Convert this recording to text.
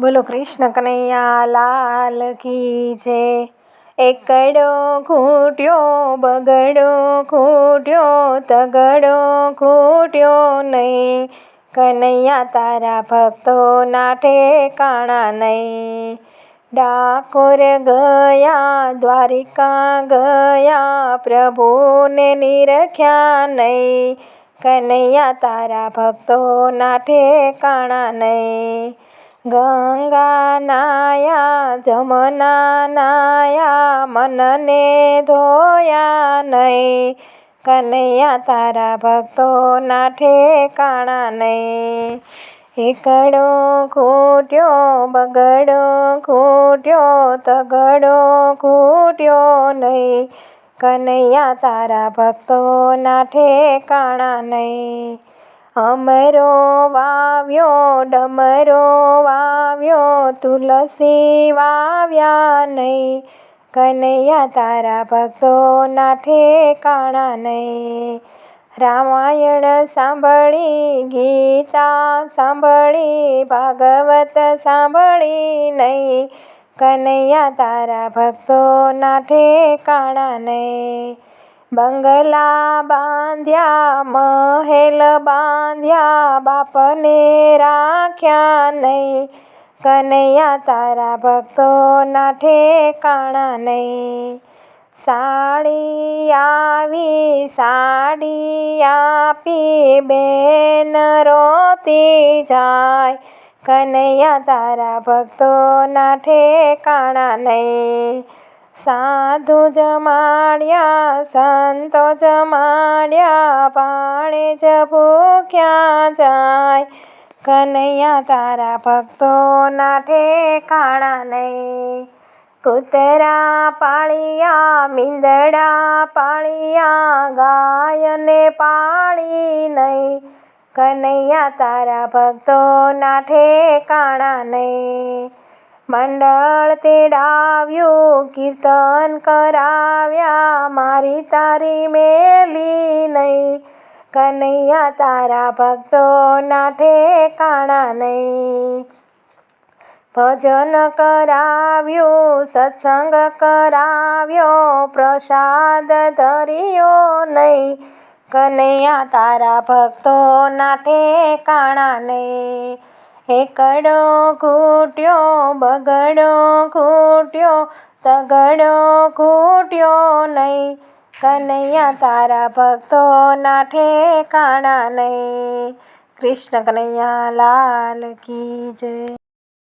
બોલો કૃષ્ણ કનૈયા, લાલ કી છે એકડો ખૂટ્યો, બગડો ખૂટ્યો, તગડો ખૂટ્યો નહીં. કનૈયા તારા ભક્તો ના ઠેકાણા નહીં. ડાકોર ગયા, દ્વારિકા ગયા, પ્રભુને નિરખ્યા નહીં. કનૈયા તારા ભક્તો ના ઠેકાણા નહીં. ગંગા નાયા, જમના નાયા, મનને ધોયા નહીં. કનૈયા તારા ભક્તોના ઠેકાણા નહીં. એકડો ખૂટ્યો, બગડો ખૂટ્યો, તગડો ખૂટ્યો નહીં. કનૈયા તારા ભક્તોના ઠેકાણા નહીં. અમરો વાવ્યો, ડમરો વાવ્યો, તુલસી વાવ્યા નહીં. કનૈયા તારા ભક્તોના ઠેકાણા નહીં. રામાયણ સાંભળી, ગીતા સાંભળી, ભાગવત સાંભળી નહીં. કનૈયા તારા ભક્તોના ઠેકાણા નહીં. બંગલા બાંધ્યા, મહેલ બાંધ્યા, બાપને રાખ્યા નહીં. કનૈયા તારા ભક્તોના ઠેકાણા નહીં. સાડી આવી, સાડી આપી, બેન રોતી જાય. કનૈયા તારા ભક્તોના ઠેકાણા નહીં. સાધુ જમાડ્યા, સંતો જમાડ્યા પાણે જ ભૂખ્યા જાય. કનૈયા તારા ભક્તોના ઠેકાણા નહીં. કૂતરા પાળિયા, મીંદડા પાળિયા, ગાયને પાળી નહીં. કનૈયા તારા ભક્તોના ઠેકાણા નહીં. મંડળ તેડાવ્યું, કીર્તન કરાવ્યા, મારી તારી મેલી નહીં. કનૈયા તારા ભક્તો ના ઠેકાણા નહીં. ભજન કરાવ્યું, સત્સંગ કરાવ્યો, પ્રસાદ ધર્યો નહીં. કનૈયા તારા ભક્તો ના ઠેકાણા નહીં. એકડો ખૂટ્યો, બગડો ખૂટ્યો, તગડો ખૂટ્યો નહીં. કનૈયા તારા ભક્તોના ઠેકાણા નહીં. કૃષ્ણ કનૈયા, લાલ કી જય.